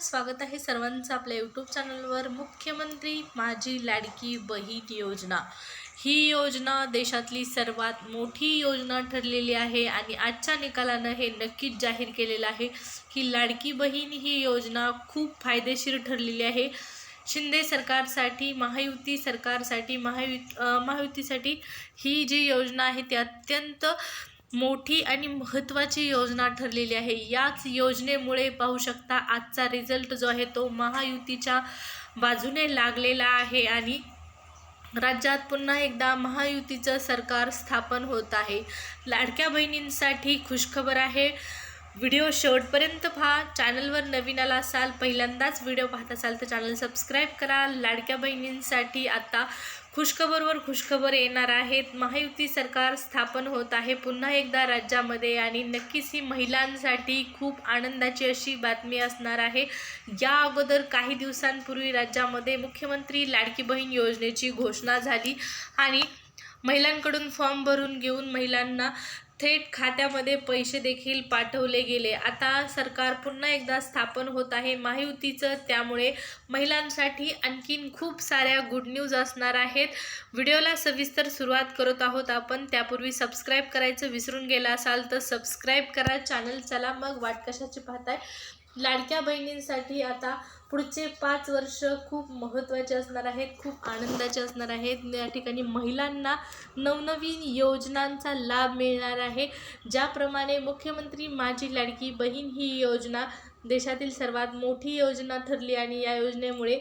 स्वागत आहे सर्वांचं आपल्या यूट्यूब चॅनलवर मुख्यमंत्री माझी लाडकी बहीण योजना. ही योजना देशातली सर्वात मोठी योजना ठरलेली आहे आणि आजच्या निकालानं हे नक्कीच जाहीर केलेलं आहे की लाडकी बहीण ही योजना खूप फायदेशीर ठरलेली आहे. शिंदे सरकारसाठी महायुती सरकारसाठी महायु महायुतीसाठी ही जी योजना आहे ती अत्यंत मोठी आणि महत्त्वाची योजना ठरलेली आहे. याच योजनेमुळे पाहू शकता आजचा रिझल्ट जो आहे तो महायुतीच्या बाजूने लागलेला आहे आणि राज्यात पुन्हा एकदा महायुतीचं सरकार स्थापन होत आहे. लाडक्या बहिणींसाठी खुशखबर आहे. व्हिडिओ शेवटपर्यंत पहा. चॅनलवर नवीन आला असाल पहिल्यांदाच व्हिडिओ पाहत असाल तर चॅनल सबस्क्राईब करा. लाडक्या बहिणींसाठी आता खुशखबरवर खुशखबर येणार आहेत. महायुती सरकार स्थापन होत आहे. पुन्हा एकदा राज्यामध्ये आणि नक्कीच ही महिलांसाठी खूप आनंदाची अशी बातमी असणार आहे. या अगोदर काही दिवसांपूर्वी राज्यामध्ये मुख्यमंत्री लाडकी बहीण योजनेची घोषणा झाली आणि महिलांकडून फॉर्म भरून घेऊन महिलांना थेट खात्यामध्ये पैसे देखील पाठवले गेले. आता सरकार पुन्हा एकदा स्थापन होत आहे. महायुतीचं त्यामुळे महिलांसाठी आणखीन खूप साऱ्या गुड न्यूज असणार आहेत. व्हिडिओला सविस्तर सुरुवात करत आहोत आपण. त्यापूर्वी सबस्क्राईब करायचं विसरून गेला असाल तर सबस्क्राईब करा. चॅनल चला मग वाट कशाची पाहताय. लाडक्या बहिणींसाठी आता पुढचे पाच वर्ष खूप महत्त्वाचे असणार आहेत खूप आनंदाचे असणार आहेत. या ठिकाणी महिलांना नवनवीन योजनांचा लाभ मिळणार आहे. ज्याप्रमाणे मुख्यमंत्री माझी लाडकी बहीण ही योजना देशातील सर्वात मोठी योजना ठरली आणि या योजनेमुळे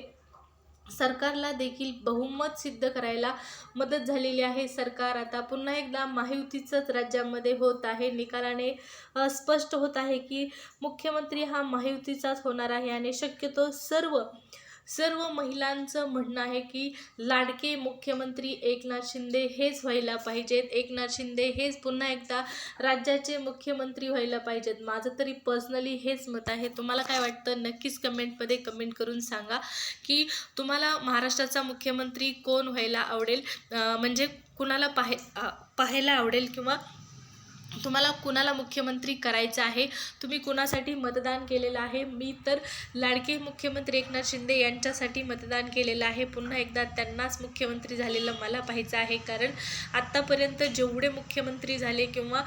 सरकारला देखील बहुमत सिद्ध करायला मदत झालेली आहे. सरकार आता पुन्हा एकदा महायुतीचंच राज्यामध्ये होत आहे. निकालाने स्पष्ट होत आहे की मुख्यमंत्री हा महायुतीचाच होणार आहे आणि शक्यतो सर्व सर्व महिलांचं म्हणणं आहे की लाडके मुख्यमंत्री एकनाथ शिंदे हेच व्हायला पाहिजेत. एकनाथ शिंदे हेच पुन्हा एकदा राज्याचे मुख्यमंत्री व्हायला पाहिजेत. माझं तरी पर्सनली हेच मत आहे. तुम्हाला काय वाटतं? नक्कीच कमेंटमध्ये कमेंट करून सांगा की तुम्हाला महाराष्ट्राचा मुख्यमंत्री कोण व्हायला आवडेल? म्हणजे कुणाला पाहे पाहायला आवडेल किंवा तुम्हाला कुणाला मुख्यमंत्री करायचं आहे? तुम्ही कुणासाठी मतदान केलेलं आहे? मी तर लाडके मुख्यमंत्री एकनाथ शिंदे यांच्यासाठी मतदान केलेलं आहे. पुन्हा एकदा त्यांनाच मुख्यमंत्री झालेलं मला पाहायचं आहे. कारण आत्तापर्यंत जेवढे मुख्यमंत्री झाले किंवा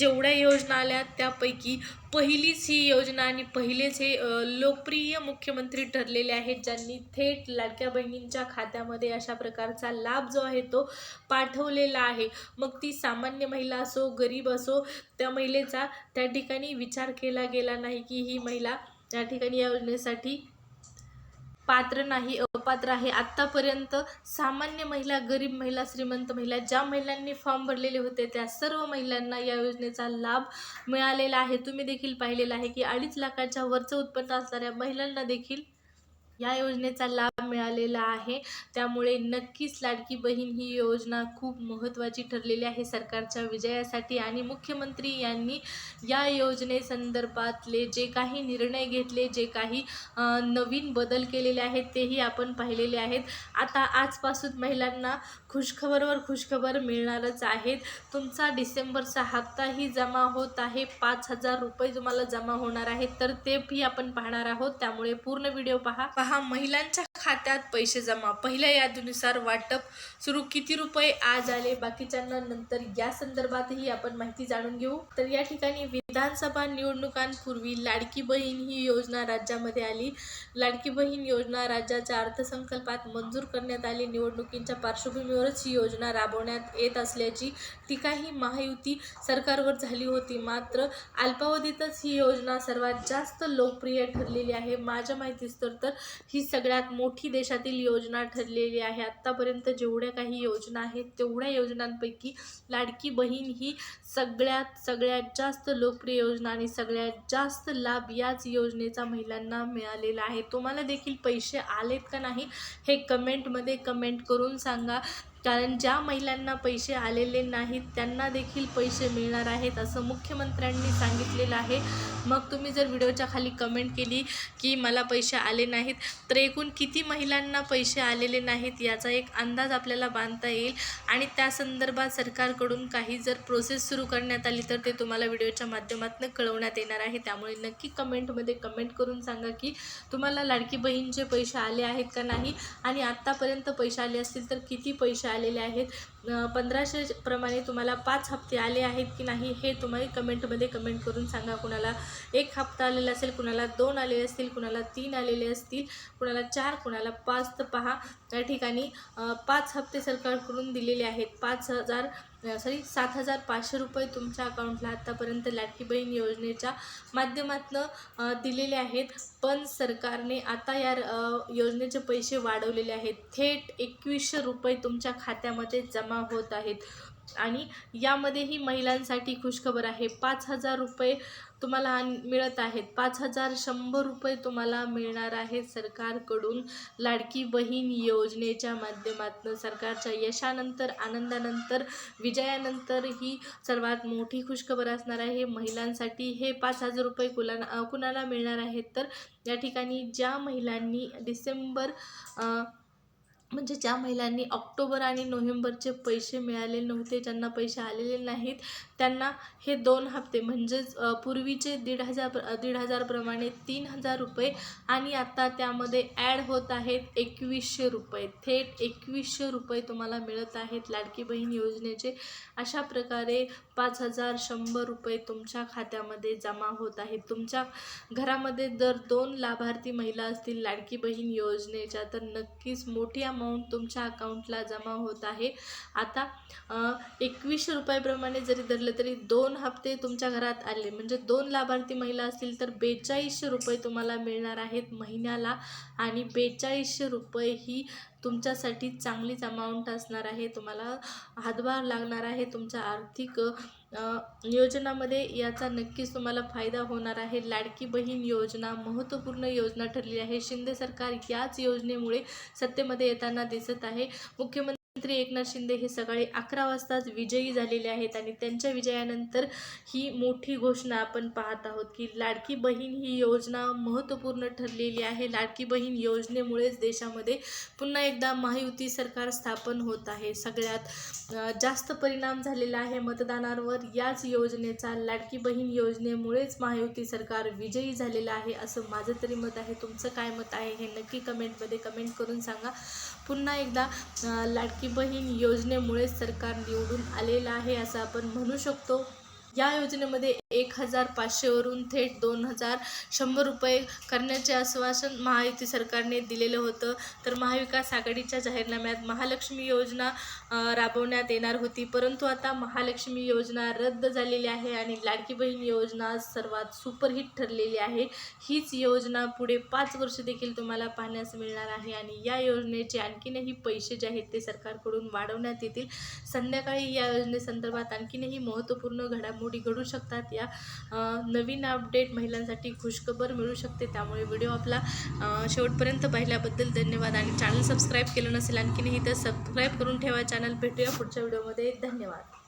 जेवढ्या योजना आल्या त्यापैकी पहिलीच ही योजना आणि पहिलेच हे लोकप्रिय मुख्यमंत्री ठरलेले आहेत ज्यांनी थेट लाडक्या बहिणींच्या खात्यामध्ये अशा प्रकारचा लाभ जो आहे तो पाठवलेला आहे. मग ती सामान्य महिला असो गरीब असो त्या महिलेचा त्या ठिकाणी विचार केला गेला नाही की ही महिला त्या ठिकाणी या योजनेसाठी पात्र नाही अपात्र आहे. आत्तापर्यंत सामान्य महिला गरीब महिला श्रीमंत महिला ज्या महिलांनी फॉर्म भरलेले होते त्या सर्व महिलांना या योजनेचा लाभ मिळालेला आहे. तुम्ही देखील पाहिलेला आहे की अडीच लाखाच्या वरचं उत्पन्न असणाऱ्या महिलांना देखील या योजनेचा लाभ मिळालेला आहे. त्यामुळे नक्कीच लाडकी बहीण ही योजना खूप महत्त्वाची ठरलेली आहे सरकारच्या विजयासाठी. आणि मुख्यमंत्री यांनी या योजनेसंदर्भातले जे काही निर्णय घेतले जे काही नवीन बदल केलेले आहेत तेही आपण पाहिलेले आहेत. आता आजपासून महिलांना खुशखबरवर खुशखबर मिळणारच आहेत. तुमचा डिसेंबरचा हप्ताही जमा होत आहे. पाच हजार रुपये तुम्हाला जमा होणार आहेत. तर तेही आपण पाहणार आहोत. त्यामुळे पूर्ण व्हिडिओ पहा. पहा महिलांच्या खात्यात पैसे जमा. पहिल्या यादीनुसार वाटप सुरू. किती रुपये आज आले बाकीच्यांना नंतर या संदर्भातही आपण माहिती जाणून घेऊ. तर या ठिकाणी विधानसभा निवडणुकांपूर्वी लाडकी बहीण ही योजना राज्यामध्ये आली. लाडकी बहीण योजना राज्याच्या अर्थसंकल्पात मंजूर करण्यात आली. निवडणुकींच्या पार्श्वभूमीवरच ही योजना राबवण्यात येत असल्याची टीकाही महायुती सरकारवर झाली होती. मात्र अल्पावधीतच ही योजना सर्वात जास्त लोकप्रिय ठरलेली आहे. माझ्या माहितीस्तर तर ही सगळ्यात मोठी देशातील योजना ठरलेली आहे. आत्तापर्यंत जेवढ्या काही योजना आहेत तेवढ्या योजनांपैकी लाडकी बहीण ही सगळ्यात सगळ्यात जास्त लोकप्रिय योजना आणि सगळ्यात जास्त लाभ याच योजनेचा महिलांना मिळालेला आहे. तुम्हाला देखील पैसे आलेत का नाही हे कमेंटमध्ये कमेंट करून सांगा. कारण ज्या महिलांना पैसे आलेले नाहीत त्यांना देखील पैसे मिळणार आहेत असं मुख्यमंत्र्यांनी सांगितलेलं आहे. मग तुम्ही जर व्हिडिओच्या खाली कमेंट केली की मला पैसे आले नाहीत तर एकूण किती महिलांना पैसे आलेले नाहीत याचा एक अंदाज आपल्याला बांधता येईल. आणि त्या संदर्भात सरकारकडून काही जर प्रोसेस सुरू करण्यात आली तर ते तुम्हाला व्हिडिओच्या माध्यमातून कळवण्यात येणार आहे. त्यामुळे नक्की कमेंटमध्ये कमेंट करून सांगा की तुम्हाला लाडकी बहीणचे पैसे आले आहेत का नाही? आणि आत्तापर्यंत पैसे आले असतील तर किती पैसे आलेले आहेत. पंधराशे प्रमाणे तुम्हाला पाच हप्ते आले आहेत की नाही हे तुम्ही कमेंटमध्ये कमेंट करून सांगा. कुणाला एक हप्ता आलेला असेल कुणाला दोन आलेले असतील कुणाला तीन आलेले असतील कुणाला चार कुणाला पाच तर पहा. त्या ठिकाणी पाच हप्ते सरकारकडून दिलेले आहेत. पाच हजार सॉरी सात हजार पाचशे रुपये तुमच्या अकाउंटला आत्तापर्यंत लाडकी बहीण योजनेच्या माध्यमातून दिलेले आहेत. पण सरकारने आता या योजनेचे पैसे वाढवलेले आहेत. थेट एकवीसशे रुपये तुमच्या खात्यामध्ये जमा होत आहेत. आणि यामध्येही महिलांसाठी खुशखबर आहे. पाच हजार रुपये तुम्हाला मिळत आहेत. पाच हजार शंभर रुपये तुम्हाला मिळणार आहेत सरकारकडून लाडकी बहीण योजनेच्या माध्यमातून. सरकारच्या यशानंतर आनंदानंतर विजयानंतर ही सर्वात मोठी खुशखबर असणार आहे. महिलांसाठी हे पाच हजार रुपये कुला कुणाला मिळणार आहेत? तर या ठिकाणी ज्या महिलांनी डिसेंबर म्हणजे ज्या महिलांनी ऑक्टोबर आणि नोव्हेंबरचे पैसे मिळाले नव्हते ज्यांना पैसे आलेले नाहीत त्यांना हे दोन हप्ते म्हणजेच पूर्वीचे दीड हजार दीड हजारप्रमाणे तीन हजार रुपये आणि आता त्यामध्ये ॲड होत आहेत एकवीसशे रुपये. थेट एकवीसशे रुपये तुम्हाला मिळत आहेत लाडकी बहीण योजनेचे. अशा प्रकारे पाच हजार शंभर रुपये तुमच्या खात्यामध्ये जमा होत आहेत तुमच्या घरामध्ये जर दोन लाभार्थी महिला असतील लाडकी बहीण योजनेच्या तर नक्कीच मोठी अमाऊंट तुमच्या अकाउंटला जमा होत आहे. आता एकवीसशे रुपयाप्रमाणे जरी धरलं तरी दोन हप्ते तुमच्या घरात आले. म्हणजे दोन लाभार्थी महिला असतील तर बेचाळीसशे रुपये तुम्हाला मिळणार आहेत महिन्याला. आणि बेचाळीसशे रुपये ही तुमच्यासाठी चांगलीच अमाऊंट असणार आहे. तुम्हाला हातभार लागणार आहे. तुमच्या आर्थिक योजनामध्ये नियोजनामध्ये याचा नक्कीच तुम्हाला फायदा होणार आहे. लाडकी बहीण योजना महत्त्वपूर्ण योजना ठरली आहे. शिंदे सरकार याच योजनेमुळे सत्तेमध्ये येताना दिसत आहे. मुख्यमंत्री एकनाथ शिंदे हे सकाळी अकरा वाजताच विजयी झालेले आहेत आणि त्यांच्या विजयानंतर ही मोठी घोषणा आपण पाहत आहोत की लाडकी बहीण ही योजना महत्त्वपूर्ण ठरलेली आहे. लाडकी बहीण योजनेमुळेच देशामध्ये पुन्हा एकदा महायुती सरकार स्थापन होत आहे. सगळ्यात जास्त परिणाम झालेला आहे मतदानावर याच योजनेचा. लाडकी बहीण योजनेमुळेच महायुती सरकार विजयी झालेलं आहे असं माझं तरी मत आहे. तुमचं काय मत आहे हे नक्की कमेंटमध्ये कमेंट करून सांगा. पुन्हा एकदा लाडकी बहीण योजनेमुळेच सरकार निवडून आलेलं आहे असं आपण म्हणू शकतो. या योजनेमध्ये एक हजार पाचशेवरून थेट दोन हजार शंभर रुपये करण्याचे आश्वासन महायुती सरकारने दिलेलं होतं. तर महाविकास आघाडीच्या जाहीरनाम्यात महालक्ष्मी योजना राबवण्यात येणार होती. परंतु आता महालक्ष्मी योजना रद्द झालेली आहे आणि लाडकी बहीण योजना सर्वात सुपरहिट ठरलेली आहे. हीच योजना पुढे पाच वर्ष देखील तुम्हाला पाहण्यास मिळणार आहे आणि या योजनेचे आणखीनही पैसे जे आहेत ते सरकारकडून वाढवण्यात येतील. संध्याकाळी या योजनेसंदर्भात आणखीनही महत्त्वपूर्ण घडामोडी घडू शकतात. या नवीन अपडेट महिलांसाठी खुशखबर मिळू शकते. त्यामुळे व्हिडिओ आपला शेवटपर्यंत पाहिल्याबद्दल धन्यवाद आणि चॅनल सबस्क्राईब केलं नसेल आणखीनही तर सबस्क्राईब करून ठेवा. चॅनल भेटूया पुढच्या व्हिडिओमध्ये धन्यवाद.